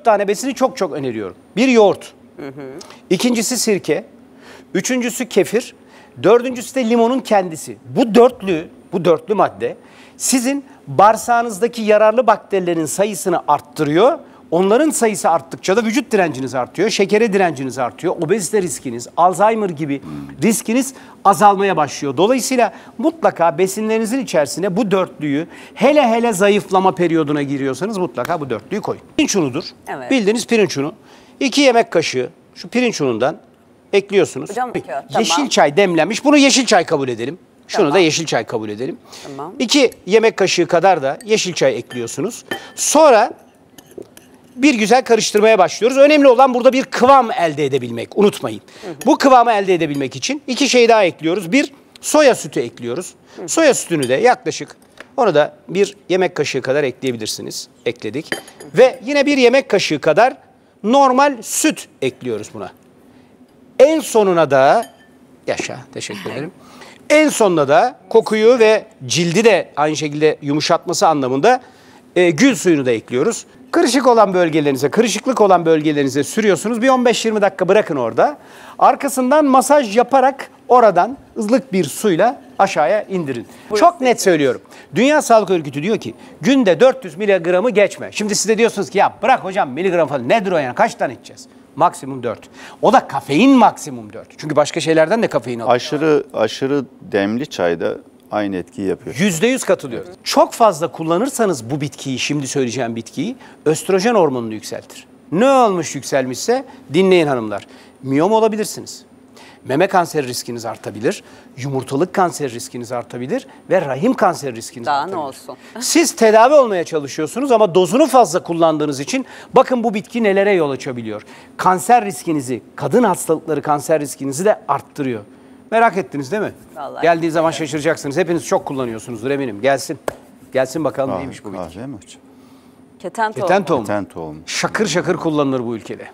dört tane besini çok çok öneriyorum. Bir yoğurt. İkincisi sirke. Üçüncüsü kefir. Dördüncüsü de limonun kendisi. Bu dörtlü, bu dörtlü madde sizin bağırsağınızdaki yararlı bakterilerin sayısını arttırıyor. Onların sayısı arttıkça da vücut direnciniz artıyor, şekere direnciniz artıyor, obezite riskiniz, Alzheimer gibi riskiniz azalmaya başlıyor. Dolayısıyla mutlaka besinlerinizin içerisine bu dörtlüyü hele hele zayıflama periyoduna giriyorsanız mutlaka bu dörtlüyü koyun. Pirinç unudur. Evet. Bildiğiniz pirinç unu. 2 yemek kaşığı şu pirinç unundan ekliyorsunuz. Hocam Yeşil tamam. çay demlenmiş. Bunu yeşil çay kabul edelim. Şunu Tamam. da yeşil çay kabul edelim. Tamam. 2 yemek kaşığı kadar da yeşil çay ekliyorsunuz. Sonra bir güzel karıştırmaya başlıyoruz. Önemli olan burada bir kıvam elde edebilmek. Unutmayın. Bu kıvamı elde edebilmek için iki şey daha ekliyoruz. Bir soya sütü ekliyoruz. Soya sütünü de yaklaşık onu da bir yemek kaşığı kadar ekleyebilirsiniz. Ekledik. Ve yine bir yemek kaşığı kadar normal süt ekliyoruz buna. En sonuna da yaşa teşekkür ederim. En sonuna da kokuyu ve cildi de aynı şekilde yumuşatması anlamında e, gül suyunu da ekliyoruz. Kırışık olan bölgelerinize, kırışıklık olan bölgelerinize sürüyorsunuz. Bir 15-20 dakika bırakın orada. Arkasından masaj yaparak oradan ılık bir suyla aşağıya indirin. Çok net söylüyorum. Dünya Sağlık Örgütü diyor ki günde 400 miligramı geçme. Şimdi siz de diyorsunuz ki ya bırak hocam miligram falan nedir o yani kaç tane içeceğiz? Maksimum 4. O da kafein maksimum 4. Çünkü başka şeylerden de kafein alıyor. Aşırı aşırı demli çayda aynı etkiyi yapıyor. Yüzde yüz katılıyorum. Çok fazla kullanırsanız bu bitkiyi, şimdi söyleyeceğim bitkiyi, östrojen hormonunu yükseltir. Ne olmuş yükselmişse dinleyin hanımlar. Miyom olabilirsiniz. Meme kanseri riskiniz artabilir, yumurtalık kanseri riskiniz artabilir ve rahim kanseri riskiniz Daha ne artabilir. olsun? Siz tedavi olmaya çalışıyorsunuz ama dozunu fazla kullandığınız için bakın bu bitki nelere yol açabiliyor. Kanser riskinizi, kadın hastalıkları kanser riskinizi de arttırıyor. Merak ettiniz değil mi? Vallahi Geldiği zaman şaşıracaksınız. Hepiniz çok kullanıyorsunuzdur eminim. Gelsin. Gelsin bakalım neymiş bu bitki. Kahve mi hocam? Keten tohumu. Keten tohumu. Ten tohumu. Şakır şakır kullanılır bu ülkede.